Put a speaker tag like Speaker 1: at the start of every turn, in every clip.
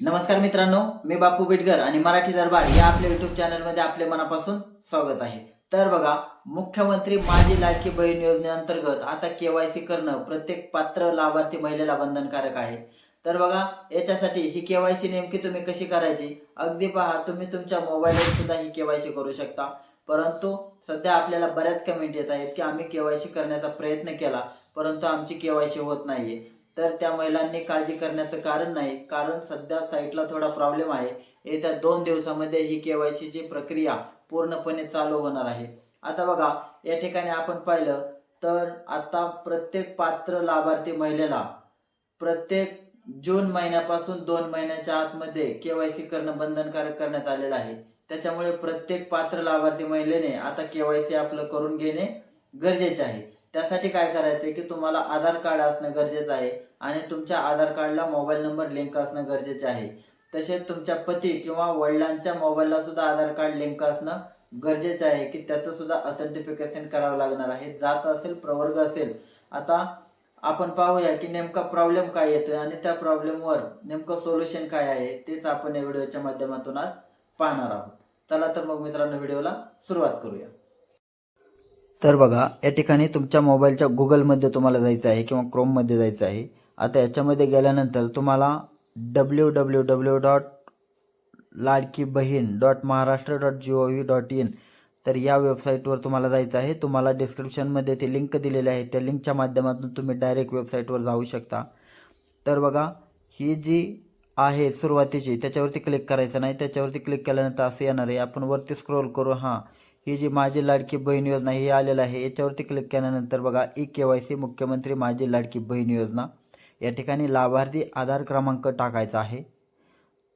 Speaker 1: नमस्कार मित्रांनो मी बापू बिटगर आणि मराठी दरबार या आपल्या युट्यूब चॅनलमध्ये आपले मनापासून स्वागत आहे. तर बघा मुख्यमंत्री माझी लाडकी बहीण योजनेअंतर्गत आता केवायसी करणं प्रत्येक पात्र लाभार्थी महिलेला बंधनकारक आहे. तर बघा याच्यासाठी ही केवायसी नेमकी तुम्ही कशी करायची? अगदी पहा तुम्ही तुमच्या मोबाईलवर सुद्धा ही केवायसी करू शकता. परंतु सध्या आपल्याला बऱ्याच कमेंट येत आहेत की आम्ही केवायसी करण्याचा प्रयत्न केला परंतु आमची केवायसी होत नाहीये. तर त्या महिलांनी काळजी करण्याचं कारण नाही. कारण सध्या साईटला थोडा प्रॉब्लेम आहे. येत्या दोन दिवसामध्ये ही केवायसी ची प्रक्रिया पूर्णपणे चालू होणार आहे. आता बघा या ठिकाणी आपण पाहिलं तर आता प्रत्येक पात्र लाभार्थी महिलेला प्रत्येक जून महिन्यापासून दोन महिन्याच्या आतमध्ये केवायसी करणं बंधनकारक करण्यात आलेलं आहे. त्याच्यामुळे प्रत्येक पात्र लाभार्थी महिलेने आता केवायसी आपलं करून घेणे गरजेचे आहे. त्यासाठी काय करायचंय की तुम्हाला आधार कार्ड असणं गरजेचं आहे आणि तुमच्या आधार कार्डला मोबाईल नंबर लिंक असणं गरजेचे आहे. तसेच तुमच्या पती किंवा वडिलांच्या मोबाईलला सुद्धा आधार कार्ड लिंक असणं गरजेचं आहे की त्याचं सुद्धा ऑथेंटिफिकेशन करावं लागणार आहे. जात असेल प्रवर्ग असेल आता आपण पाहूया की नेमका प्रॉब्लेम काय येतोय आणि त्या प्रॉब्लेमवर नेमकं सोल्युशन काय आहे तेच आपण या व्हिडिओच्या माध्यमातून आज पाहणार आहोत. चला तर मग मित्रांनो व्हिडिओला सुरुवात करूया. तर बघा या ठिकाणी तुमच्या मोबाईलच्या गुगलमध्ये तुम्हाला जायचं आहे किंवा क्रोममध्ये जायचं आहे. आता याच्यामध्ये गेल्यानंतर तुम्हाला W W W dot Ladki Bahin dot Maharashtra dot G O V dot in तर या वेबसाईटवर तुम्हाला जायचं आहे. तुम्हाला डिस्क्रिप्शनमध्ये ते लिंक दिलेले आहे. त्या लिंकच्या माध्यमातून तुम्ही डायरेक्ट वेबसाईटवर जाऊ शकता. तर बघा ही जी आहे सुरुवातीची त्याच्यावरती क्लिक करायचं नाही. त्याच्यावरती क्लिक केल्यानंतर असं येणार आहे. आपण वरती स्क्रोल करू. हां. ही जी माझी लाडकी बहीण योजना ही आलेलं आहे याच्यावरती क्लिक केल्यानंतर बघा ई के वाय सी मुख्यमंत्री माझी लाडकी बहीण योजना. या ठिकाणी लाभार्थी आधार क्रमांक टाकायचा आहे.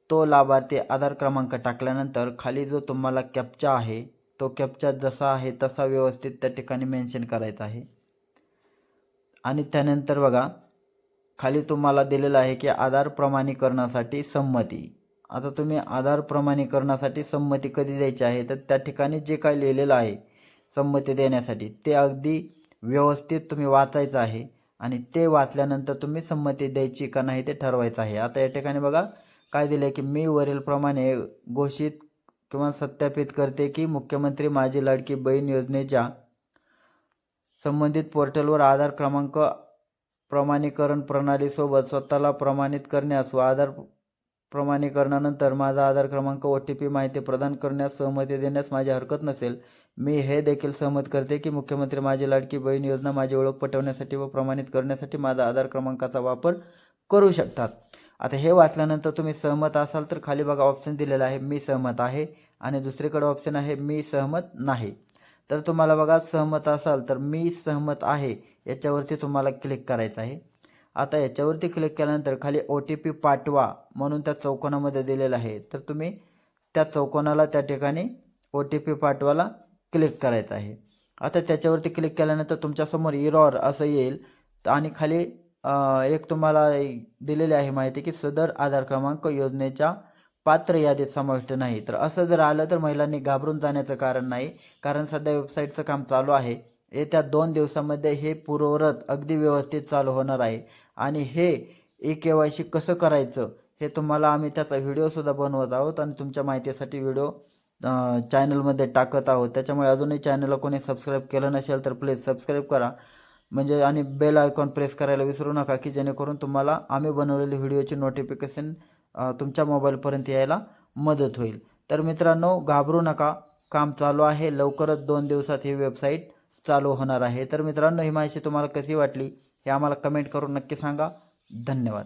Speaker 1: तो लाभार्थी आधार क्रमांक टाकल्यानंतर खाली जो तुम्हाला कॅप्चा आहे तो कॅप्चा जसा आहे तसा व्यवस्थित त्या ठिकाणी मेन्शन करायचा आहे. आणि त्यानंतर बघा खाली तुम्हाला दिलेलं आहे की आधार प्रमाणीकरणासाठी संमती. आता तुम्ही आधार प्रमाणीकरणासाठी संमती कधी द्यायची आहे? तर त्या ठिकाणी जे काय लिहिलेलं आहे संमती देण्यासाठी ते अगदी व्यवस्थित तुम्ही वाचायचं आहे आणि ते वाचल्यानंतर तुम्ही संमती द्यायची का नाही ते ठरवायचं आहे. आता या ठिकाणी बघा काय दिलं आहे की मी वरीलप्रमाणे घोषित किंवा सत्यापित करते की मुख्यमंत्री माझी लाडकी बहीण योजनेच्या संबंधित पोर्टलवर आधार क्रमांक प्रमाणीकरण प्रणालीसोबत स्वतःला प्रमाणित करण्यास व आधार प्रमाणीकरणानंतर माझा आधार क्रमांक ओ टी पी माहिती प्रदान करण्यास सहमती देण्यास माझी हरकत नसेल मी हे देखील सहमत करते की मुख्यमंत्री माझी लाडकी बहीण योजना माझी ओळख पटवण्यासाठी व प्रमाणित करण्यासाठी माझा आधार क्रमांकाचा वापर करू शकतात. आता हे वाचल्यानंतर तुम्ही सहमत असाल तर खाली बघा ऑप्शन दिलेला आहे मी सहमत आहे आणि दुसरीकडे ऑप्शन आहे मी सहमत नाही. तर तुम्हाला बघा सहमत असाल तर मी सहमत आहे याच्यावरती तुम्हाला क्लिक करायचं आहे. आता याच्यावरती क्लिक केल्यानंतर खाली ओ टी पी पाठवा म्हणून त्या चौकोनामध्ये दिलेलं आहे. तर तुम्ही त्या चौकोनाला त्या ठिकाणी ओ टी पी पाठवायला क्लिक करायचं आहे. आता त्याच्यावरती क्लिक केल्यानंतर तुमच्यासमोर इरॉर असं येईल. आणि खाली एक तुम्हाला दिलेली आहे माहिती की सदर आधार क्रमांक योजनेच्या पात्र यादीत समाविष्ट नाही. तर असं जर आलं तर महिलांनी घाबरून जाण्याचं कारण नाही कारण सध्या वेबसाईटचं काम चालू आहे. येत्या दोन दिवसामध्ये हे पूर्वरत अगदी व्यवस्थित चालू होणार आहे. आणि हे ई के वाय सी कसं करायचं हे तुम्हाला आम्ही त्याचा व्हिडिओसुद्धा बनवत आहोत आणि तुमच्या माहितीसाठी व्हिडिओ चॅनलमध्ये टाकत आहोत. त्याच्यामुळे अजूनही चॅनलला कोणी सबस्क्राईब केलं नसेल तर प्लीज सबस्क्राईब करा. म्हणजे आणि बेल आयकॉन प्रेस करायला विसरू नका की जेणेकरून तुम्हाला आम्ही बनवलेली व्हिडिओची नोटिफिकेशन तुमच्या मोबाईलपर्यंत यायला मदत होईल. तर मित्रांनो घाबरू नका. काम चालू आहे. लवकरच दोन दिवसात ही वेबसाईट चालू होणार आहे. तर मित्रांनो ही माहिती तुम्हाला कशी वाटली हे आम्हाला कमेंट करून नक्की सांगा. धन्यवाद.